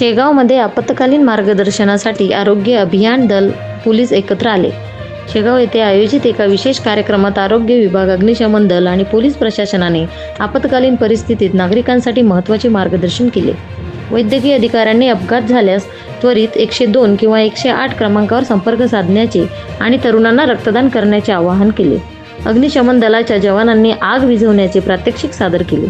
शेगावमध्ये आपत्कालीन मार्गदर्शनासाठी आरोग्य अभियान दल पोलीस एकत्र आले. शेगाव येथे आयोजित एका विशेष कार्यक्रमात आरोग्य विभाग अग्निशमन दल आणि पोलीस प्रशासनाने आपत्कालीन परिस्थितीत नागरिकांसाठी महत्त्वाचे मार्गदर्शन केले. वैद्यकीय अधिकाऱ्यांनी अपघात झाल्यास त्वरित एकशे दोन किंवा एकशे आठ क्रमांकावर संपर्क साधण्याचे आणि तरुणांना रक्तदान करण्याचे आवाहन केले. अग्निशमन दलाच्या जवानांनी आग विझवण्याचे प्रात्यक्षिक सादर केले.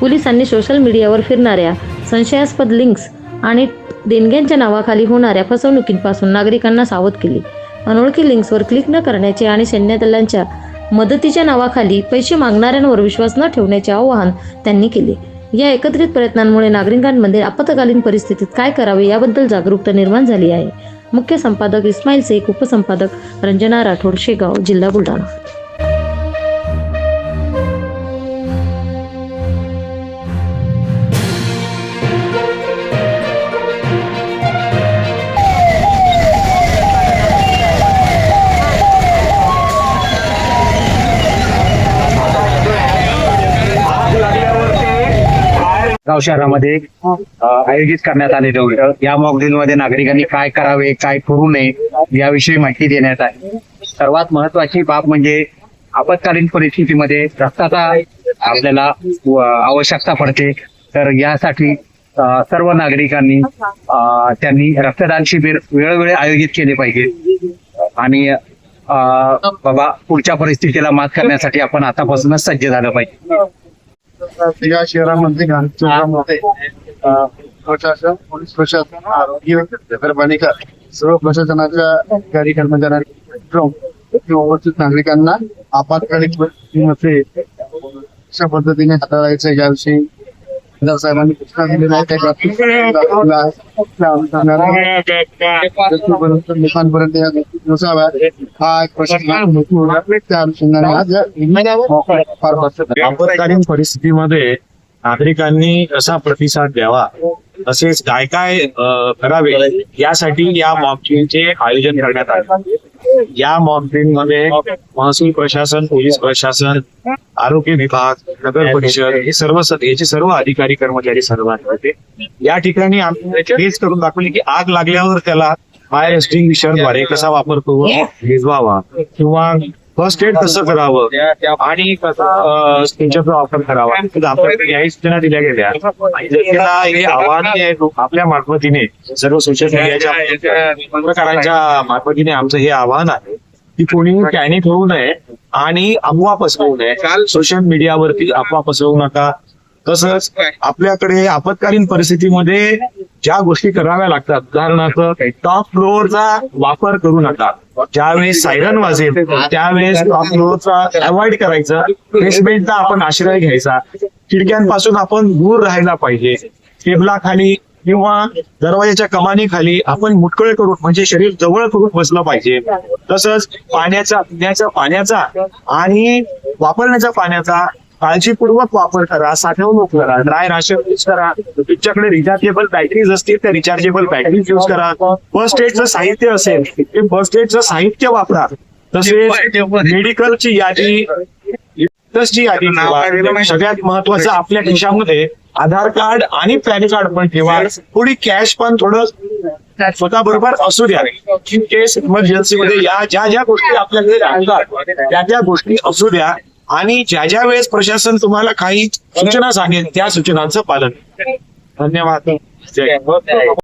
पोलिसांनी सोशल मीडियावर फिरणाऱ्या संशयास्पद लिंक्स आणि देणग्यांच्या नावाखाली होणाऱ्या फसवणुकींपासून नागरिकांना सावध केले. अनोळखी लिंक्सवर क्लिक न करण्याचे आणि सैन्य दलांच्या मदतीच्या नावाखाली पैसे मागणाऱ्यांवर विश्वास न ठेवण्याचे आवाहन त्यांनी केले. या एकत्रित प्रयत्नांमुळे नागरिकांमध्ये आपत्कालीन परिस्थितीत काय करावे याबद्दल जागरूकता निर्माण झाली आहे. मुख्य संपादक इस्माईल शेख उपसंपादक रंजना राठोड शेगाव जिल्हा बुलढाणा. जळगाव शहरामध्ये आयोजित करण्यात आलेलं होतं. या मॉकड्रिलमध्ये नागरिकांनी काय करावे काय करू नये याविषयी माहिती देण्यात आली. सर्वात महत्वाची बाब म्हणजे आपत्कालीन परिस्थितीमध्ये रक्ताचा आपल्याला आवश्यकता पडते. तर यासाठी सर्व नागरिकांनी त्यांनी रक्तदान शिबिर वेळोवेळी आयोजित केले पाहिजे. आणि बाबा पुढच्या परिस्थितीला मात करण्यासाठी आपण आतापासूनच सज्ज झालं पाहिजे. या शहरामध्ये घाणचोरामध्ये प्रशासन पोलीस प्रशासन आरोग्य नगरपालिका सर्व प्रशासनाच्या अधिकारी कर्मचाऱ्यांनी नागरिकांना आपत्कालीन कशा पद्धतीने हाताळायचं याविषयी साहेबांनी सूचना दिलेल्या आहेत त्या लोकांपर्यंत या गोष्टी पोहोचाव्यात हा एक त्या अनुषंगाने आज आपत्कालीन परिस्थितीमध्ये नागरिकांनी कसा प्रतिसाद द्यावा तसेच काय काय करावे यासाठी या मॉकचे आयोजन करण्यात आले या मॉकड्रिलमध्ये महसूल प्रशासन पोलीस प्रशासन आरोग्य विभाग नगर परिषद हे सर्व याचे सर्व अधिकारी कर्मचारी सहभागी होते. या ठिकाणी आम्ही हेच करून दाखवले की आग लागल्यावर त्याला फायर एक्सटिंग्विशरद्वारे कसा वापर करून विझवावा किंवा फर्स्ट एड कसं करावं? आणि कसा स्टेजचा वापर करावा? याही सूचना दिल्या गेल्या. जनतेला हे आव्हान आहे आपल्या मार्फतीने सर्व सोशल मीडियाच्या पत्रकारांच्या मार्फतीने आमचं हे आव्हान आहे की कोणी पॅनिक होऊ नये आणि अफवा पसरवू नये. सोशल मीडियावरती अफवा पसरवू नका. तसंच आपल्याकडे आपत्कालीन परिस्थितीमध्ये ज्या गोष्टी कराव्या लागतात उदाहरणार्थ टॉप फ्लोअरचा वापर करू नका. ज्यावेळेस सायरन वाजेल त्यावेळेस टॉप फ्लोअरचा अवॉइड करायचा. बेसमेंटचा आपण आश्रय घ्यायचा. खिडक्यांपासून आपण दूर राहायला पाहिजे. टेबलाखाली किंवा दरवाजाच्या कमानीखाली आपण मुटकळे करून म्हणजे शरीर जवळ करून बसलं पाहिजे. तसंच पाण्याचा पिण्याच्या पाण्याचा आणि वापरण्याच्या पाण्याचा काळजीपूर्वक वापर करा साठवणूक करा ड्राय राशन यूज करा. तुमच्याकडे रिचार्जेबल बॅटरीज असतील त्या रिचार्जेबल बॅटरीज यूज करा. फर्स्ट एडचं साहित्य असेल ते फर्स्ट एडचं साहित्य वापरा. तसेच मेडिकलची यादी ची यादी सगळ्यात महत्वाचं आपल्या खिशामध्ये आधार कार्ड आणि पॅन कार्ड पण ठेवा. थोडी कॅश पण थोडं स्वतः बरोबर असू द्या. इन केस इमर्जन्सी मध्ये या ज्या ज्या गोष्टी आपल्याकडे त्या त्या गोष्टी असू द्या. आणि ज्या ज्या वेळेस प्रशासन तुम्हाला काही सूचना सांगेल त्या सूचनांचं पालन. धन्यवाद.